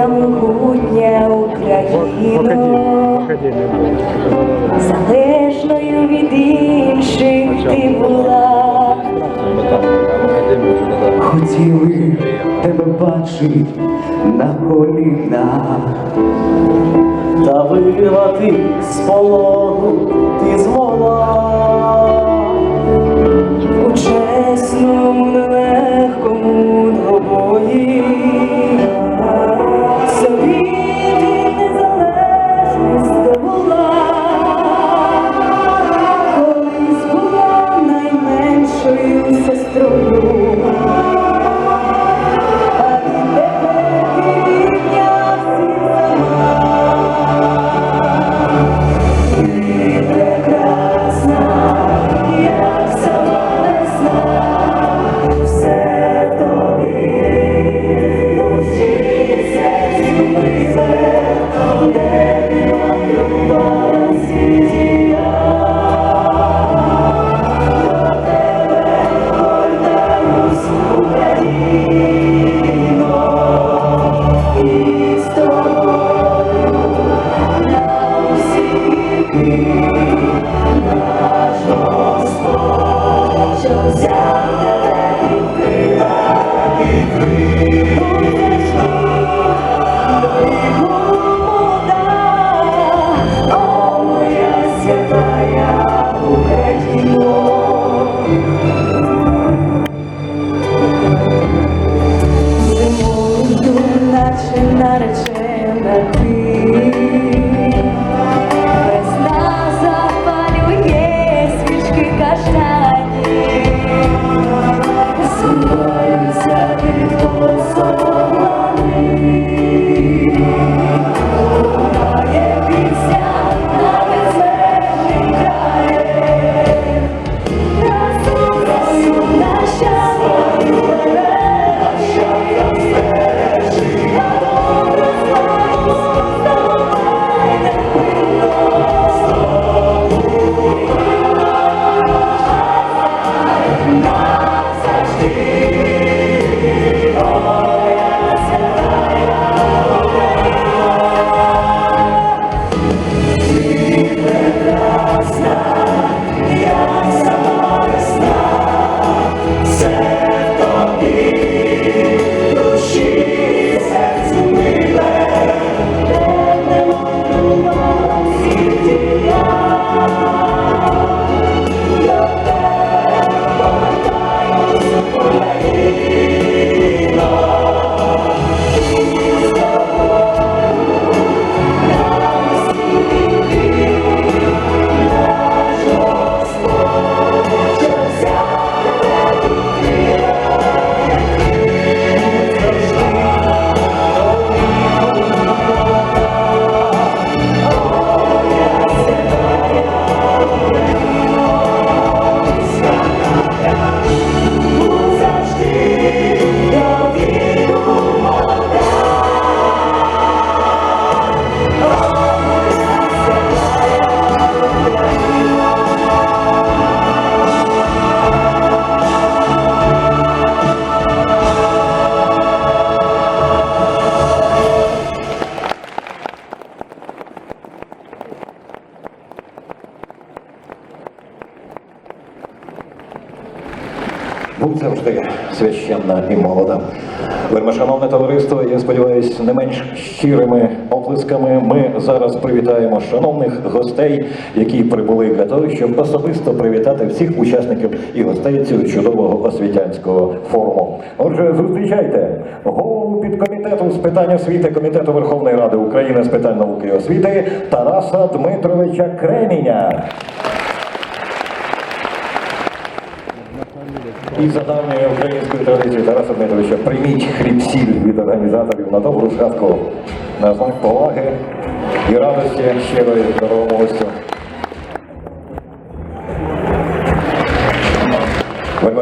Вся могутня Україна, залежною від інших ти була. Хотіли тебе бачить на колінах, та вирвати з пологу ти змогла. У чесному Будь завжди священна і молода. Вельмишановне товариство, я сподіваюся, не менш щирими оплесками ми зараз привітаємо шановних гостей, які прибули для того, щоб особисто привітати всіх учасників і гостей цього чудового освітянського форуму. Отже, зустрічайте голову підкомітету з питань освіти Комітету Верховної Ради України з питань науки і освіти Тараса Дмитровича Креміня. І за давньою українською традицією Тараса Дмитровича прийміть хліб від організаторів на добру згадку на знак поваги і радості щирої здоровому гостю.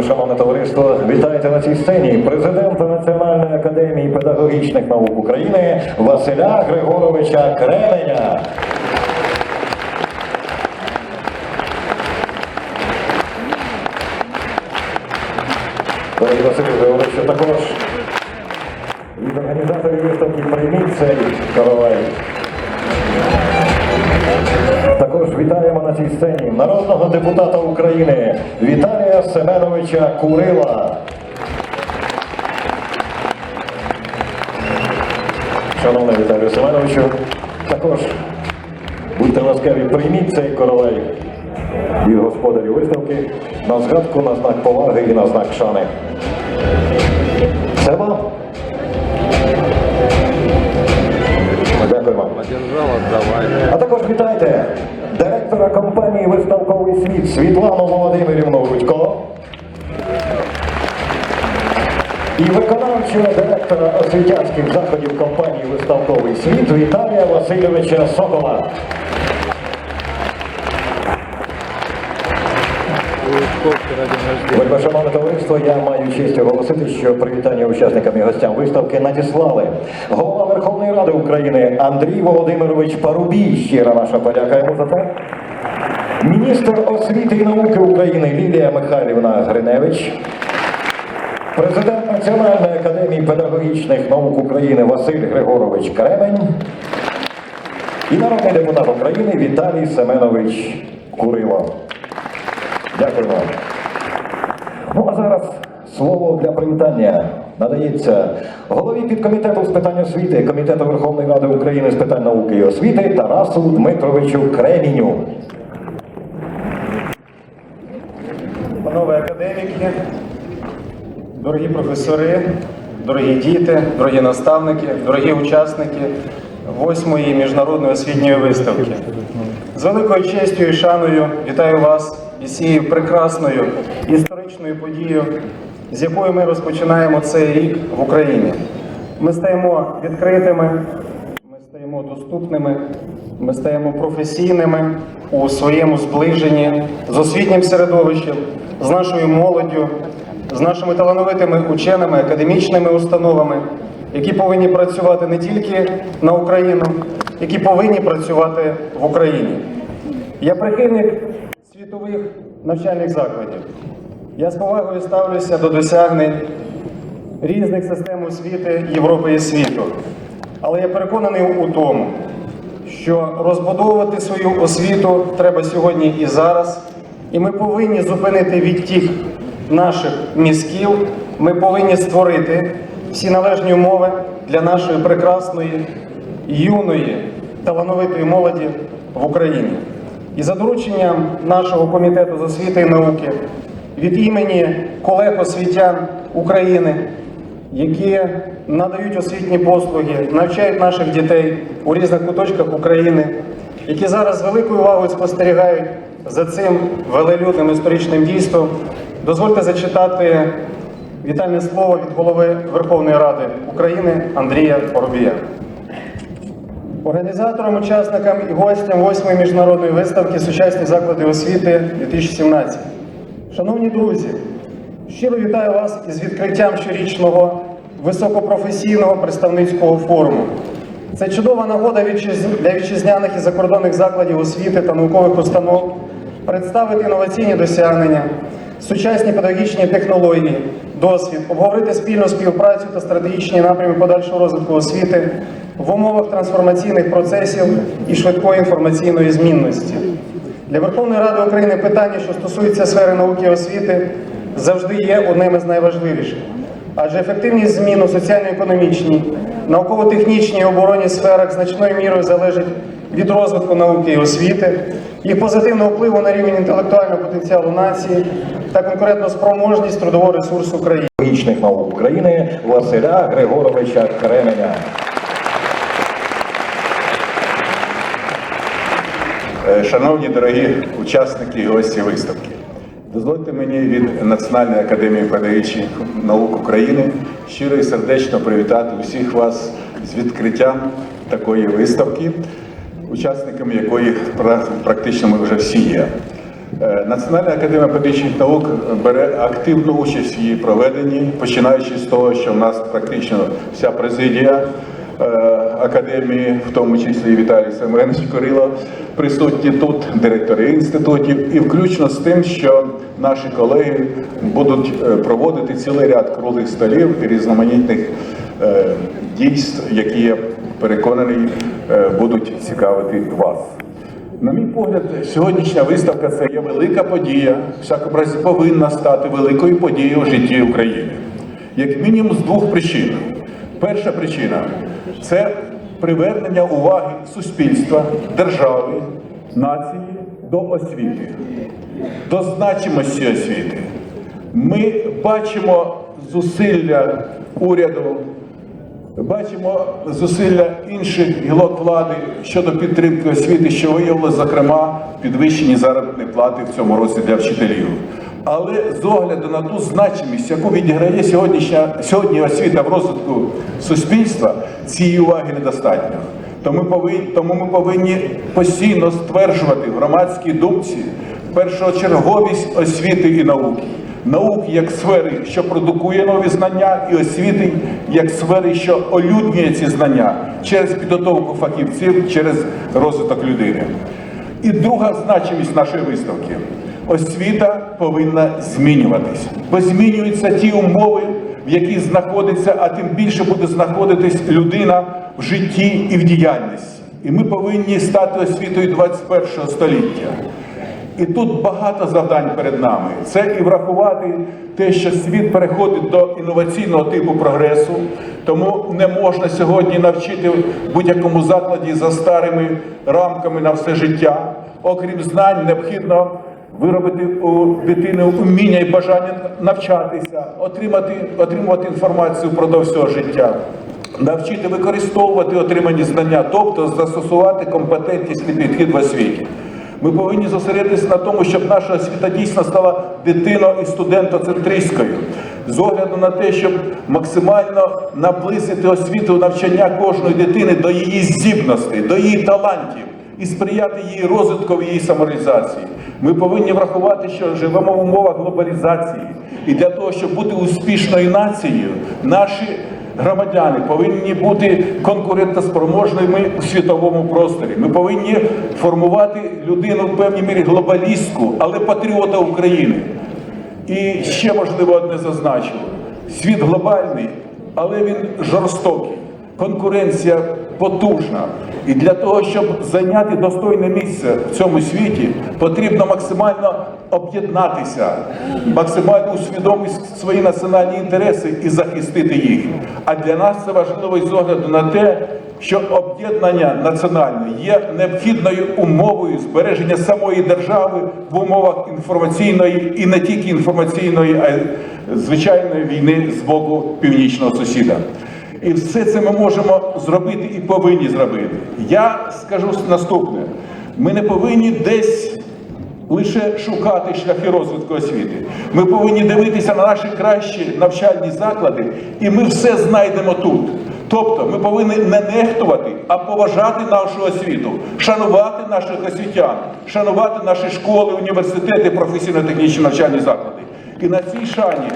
Шановне товариство, вітайте на цій сцені президента Національної академії педагогічних наук України Василя Григоровича Кременя. Дорогі Василь Григоровичу, також від організаторів виставки прийміть цей королей. Також вітаємо на цій сцені народного депутата України Віталія Семеновича Курила. Шановний Віталію Семеновичу, також будьте ласкаві, прийміть цей королей і господарі виставки на згадку, на знак поваги і на знак шани. Це вам. Одержал, отдавай. А також вітайте директора компанії Виставковий світ Світлану Володимирівну Рудько і виконавчого директора освітянських заходів компанії Виставковий світ Віталія Васильовича Сокола. Вельми шановне товариство, я маю честь оголосити, що привітання учасникам і гостям виставки надіслали голова Верховної Ради України Андрій Володимирович Парубій. Щира наша подяка йому за це. Міністр освіти і науки України Лілія Михайлівна Гриневич. Президент Національної академії педагогічних наук України Василь Григорович Кремень і народний депутат України Віталій Семенович Курило. Дякуємо. Ну а зараз слово для привітання надається голові підкомітету з питань освіти Комітету Верховної Ради України з питань науки і освіти Тарасу Дмитровичу Креміню. Панове академіки, дорогі професори, дорогі діти, дорогі наставники, дорогі учасники восьмої міжнародної освітньої виставки. З великою честю і шаною вітаю вас цією прекрасною історичною подією, з якою ми розпочинаємо цей рік в Україні. Ми стаємо відкритими, ми стаємо доступними, ми стаємо професійними у своєму зближенні з освітнім середовищем, з нашою молоддю, з нашими талановитими ученими, академічними установами, які повинні працювати не тільки на Україну, які повинні працювати в Україні. Я прихильник світових навчальних закладів. Я з повагою ставлюся до досягнень різних систем освіти Європи і світу. Але я переконаний у тому, що розбудовувати свою освіту треба сьогодні і зараз, і ми повинні зупинити відтік наших мізків, ми повинні створити всі належні умови для нашої прекрасної, юної, талановитої молоді в Україні. І за дорученням нашого комітету з освіти і науки від імені колег освітян України які надають освітні послуги, навчають наших дітей у різних куточках України, які зараз з великою увагою спостерігають за цим велелюдним історичним дійством. Дозвольте зачитати вітальне слово від голови Верховної Ради України Андрія Поробія. Організаторам, учасникам і гостям 8-ї міжнародної виставки Сучасні заклади освіти 2017. Шановні друзі, щиро вітаю вас із відкриттям щорічного високопрофесійного представницького форуму. Це чудова нагода для вітчизняних і закордонних закладів освіти та наукових установ представити інноваційні досягнення, сучасні педагогічні технології, досвід, обговорити спільну співпрацю та стратегічні напрями подальшого розвитку освіти в умовах трансформаційних процесів і швидкої інформаційної змінності. Для Верховної Ради України питання, що стосуються сфери науки і освіти, завжди є одним із найважливіших. Адже ефективність змін у соціально-економічній, науково-технічній і оборонній сферах значною мірою залежить від розвитку науки і освіти, їх позитивного впливу на рівень інтелектуального потенціалу нації та конкурентоспроможність трудового ресурсу країни. Педагогічних наук України Василя Григоровича Кременя. Е, Шановні дорогі учасники і гості виставки, дозвольте мені від Національної академії педагогічних наук України щиро і сердечно привітати усіх вас з відкриттям такої виставки, учасниками якої практично ми вже всі є. Е, Національна академія педагогічних наук бере активну участь в її проведенні, починаючи з того, що в нас практично вся президія е, академії, в тому числі і Віталій Семенович Корило, присутні тут, директори інститутів, і включно з тим, що наші колеги будуть е, проводити цілий ряд круглих столів і різноманітних дійств, які є переконаний, е, будуть цікавити вас. На мій погляд, сьогоднішня виставка це є велика подія, в всякому разі повинна стати великою подією у житті України. Як мінімум з двох причин. Перша причина це привернення уваги суспільства, держави, нації до освіти, до значимості освіти. Ми бачимо зусилля уряду, бачимо зусилля інших гілок влади щодо підтримки освіти, що виявило, зокрема, підвищені заробітні плати в цьому році для вчителів. Але з огляду на ту значимість, яку відіграє сьогоднішня сьогодні освіта в розвитку суспільства, цієї уваги недостатньо. Тому, повинні, тому ми повинні постійно стверджувати в громадській думці першочерговість освіти і науки. Науки як сфери, що продукує нові знання, і освіти як сфери, що олюднює ці знання через підготовку фахівців, через розвиток людини. І друга значимість нашої виставки освіта повинна змінюватись, бо змінюються ті умови, в яких знаходиться, а тим більше буде знаходитись людина в житті і в діяльності. І ми повинні стати освітою 21 століття. І тут багато завдань перед нами. Це і врахувати те, що світ переходить до інноваційного типу прогресу, тому не можна сьогодні навчити в будь-якому закладі за старими рамками на все життя. Окрім знань, необхідно виробити у дитини уміння і бажання навчатися, отримати, отримувати інформацію впродовж всього життя. Навчити використовувати отримані знання, тобто застосувати компетентність і підхід в освіті. Ми повинні зосередитися на тому, щоб наша освіта дійсно стала дитино і студентоцентристською, з огляду на те, щоб максимально наблизити освіту навчання кожної дитини до її здібностей, до її талантів і сприяти її розвитку, її самореалізації. Ми повинні врахувати, що живемо в умовах глобалізації, і для того, щоб бути успішною нацією, наші громадяни повинні бути конкурентоспроможними у світовому просторі. Ми повинні формувати людину в певній мірі глобалістку, але патріота України. І ще важливо одне зазначу: світ глобальний, але він жорстокий. Конкуренція потужна. І для того, щоб зайняти достойне місце в цьому світі, потрібно максимально об'єднатися, максимально усвідомити свої національні інтереси і захистити їх. А для нас це важливо з огляду на те, що об'єднання національне є необхідною умовою збереження самої держави в умовах інформаційної і не тільки інформаційної, а й звичайної війни з боку північного сусіда. І все це ми можемо зробити і повинні зробити. Я скажу наступне: ми не повинні десь лише шукати шляхи розвитку освіти. Ми повинні дивитися на наші кращі навчальні заклади, і ми все знайдемо тут. Тобто ми повинні не нехтувати, а поважати нашу освіту, шанувати наших освітян, шанувати наші школи, університети, професійно-технічні навчальні заклади. І на цій шані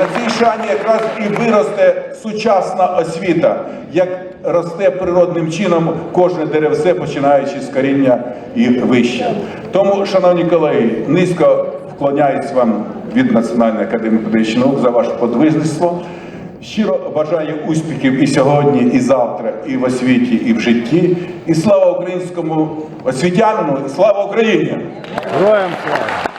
на цій шані якраз і виросте сучасна освіта, як росте природним чином кожне деревце, починаючи з коріння і вище. Тому, шановні колеги, низько вклоняюсь вам від Національної академії педагогічних наук за ваше подвижництво. Щиро бажаю успіхів і сьогодні, і завтра, і в освіті, і в житті. І слава українському освітянину, і слава Україні! Героям слава!